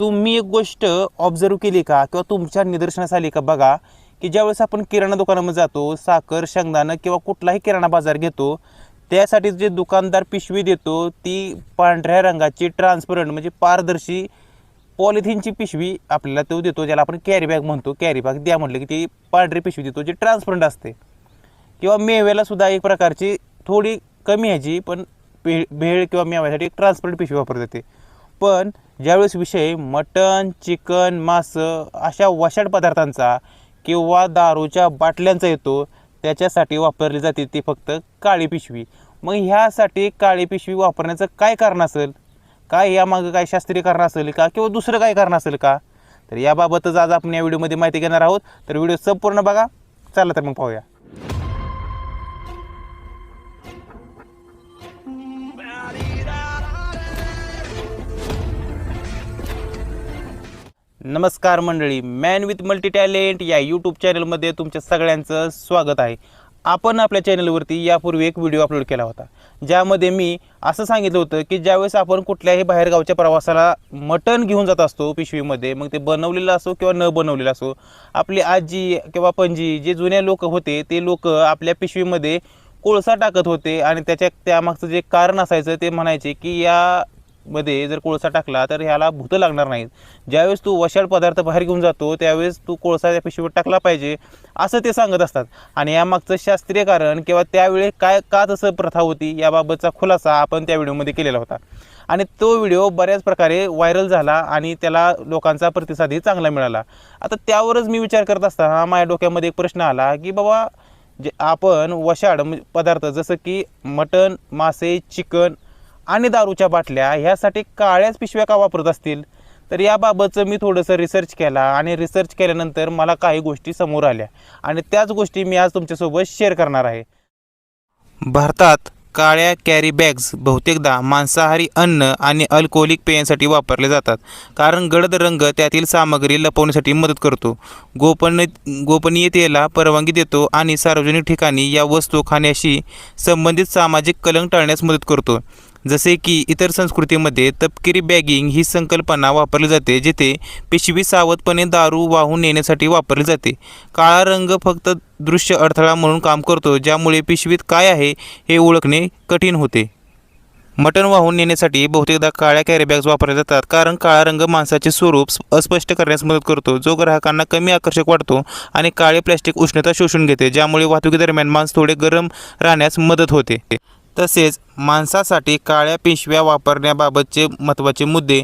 तुम्ही एक गोष्ट ऑब्झर्व केली का? किंवा तुमच्या निदर्शनास आली का? बघा की ज्यावेळेस आपण किराणा दुकानामध्ये जातो साखर शेंगदाणं किंवा कुठलाही किराणा बाजार घेतो त्यासाठी जे दुकानदार पिशवी देतो ती पांढऱ्या रंगाची ट्रान्सपरंट म्हणजे पारदर्शी पॉलिथिनची पिशवी आपल्याला तो देतो ज्याला आपण कॅरी बॅग म्हणतो. कॅरी बॅग द्या म्हटलं की ती पांढरी पिशवी देतो जी ट्रान्सपरंट असते. किंवा मेव्याला सुद्धा एक प्रकारची थोडी कमी ह्याची पण भे भेळ किंवा मेव्यासाठी एक ट्रान्सपरंट पिशवी वापरली जाते पण ज्यावेळेस विषय मटण चिकन मासं अशा वशाड पदार्थांचा किंवा दारूच्या बाटल्यांचा येतो त्याच्यासाठी वापरली जाते ती फक्त काळी पिशवी. मग ह्यासाठी काळी पिशवी वापरण्याचं काय कारण असेल? काय यामागं काय शास्त्रीय कारण असेल का? किंवा दुसरं काय कारण असेल का? तर याबाबतच आज आपण या व्हिडिओमध्ये माहिती घेणार आहोत. तर व्हिडिओ संपूर्ण बघा. चला तर मग पाहूया. नमस्कार मंडळी मॅन विथ मल्टी टॅलेंट या यूट्यूब चॅनलमध्ये तुमच्या सगळ्यांचं स्वागत आहे. आपण आपल्या चॅनलवरती यापूर्वी एक व्हिडिओ अपलोड केला होता. ज्यामध्ये मी असं सांगितलं होतं की ज्यावेळेस आपण कुठल्याही बाहेरगावच्या प्रवासाला मटण घेऊन जात असतो पिशवीमध्ये मग ते बनवलेलं असो किंवा न बनवलेलं असो आपली आजी किंवा पणजी जे जुने लोक होते ते लोक आपल्या पिशवीमध्ये कोळसा टाकत होते आणि त्याच्या त्यामागचं जे कारण असायचं ते म्हणायचे की या मध्ये जर कोळसा टाकला तर ह्याला भूतं लागणार नाहीत. ज्यावेळेस तू वशाळ पदार्थ बाहेर घेऊन जातो त्यावेळेस तू कोळसा त्या पिशवीवर टाकला पाहिजे असं ते सांगत असतात. आणि यामागचं शास्त्रीय कारण किंवा त्यावेळी काय का तसं प्रथा होती याबाबतचा खुलासा आपण त्या व्हिडिओमध्ये केलेला होता. आणि तो व्हिडिओ बऱ्याच प्रकारे व्हायरल झाला आणि त्याला लोकांचा प्रतिसादही चांगला मिळाला. आता त्यावरच मी विचार करत असताना माझ्या डोक्यामध्ये एक प्रश्न आला की बाबा जे आपण वशाड म्हणजे पदार्थ जसं की मटण मासे चिकन आणि दारूच्या बाटल्या ह्यासाठी काळ्याच पिशव्या का वापरत असतील? तर याबाबतचं मी थोडंसं रिसर्च केला आणि रिसर्च केल्यानंतर मला काही गोष्टी समोर आल्या. आणि त्याच गोष्टी मी आज तुमच्यासोबत शेअर करणार आहे. भारतात काळ्या कॅरी बॅग्स बहुतेकदा मांसाहारी अन्न आणि अल्कोहोलिक पेयांसाठी वापरले जातात. कारण गडद रंग त्यातील सामग्री लपवण्यासाठी मदत करतो. गोपन गोपनीयतेला परवानगी देतो आणि सार्वजनिक ठिकाणी या वस्तू खाण्याशी संबंधित सामाजिक कलंक टाळण्यास मदत करतो. जसे की इतर संस्कृतीमध्ये तपकिरी बॅगिंग ही संकल्पना वापरली जाते जिथे पिशवी सावधपणे दारू वाहून नेण्यासाठी वापरली जाते. काळा रंग फक्त दृश्य अडथळा म्हणून काम करतो ज्यामुळे पिशवीत काय आहे हे ओळखणे कठीण होते. मटण वाहून नेण्यासाठी बहुतेकदा काळ्या कॅरीबॅग्स वापरल्या जातात कारण काळा रंग माणसाचे स्वरूप अस्पष्ट करण्यास मदत करतो. जो ग्राहकांना कमी आकर्षक वाटतो आणि काळे प्लॅस्टिक उष्णता शोषून घेते ज्यामुळे वाहतुकीदरम्यान मांस थोडे गरम राहण्यास मदत होते. तसेच मांसासाठी काळ्या पिशव्या वापरण्याबाबतचे महत्त्वाचे मुद्दे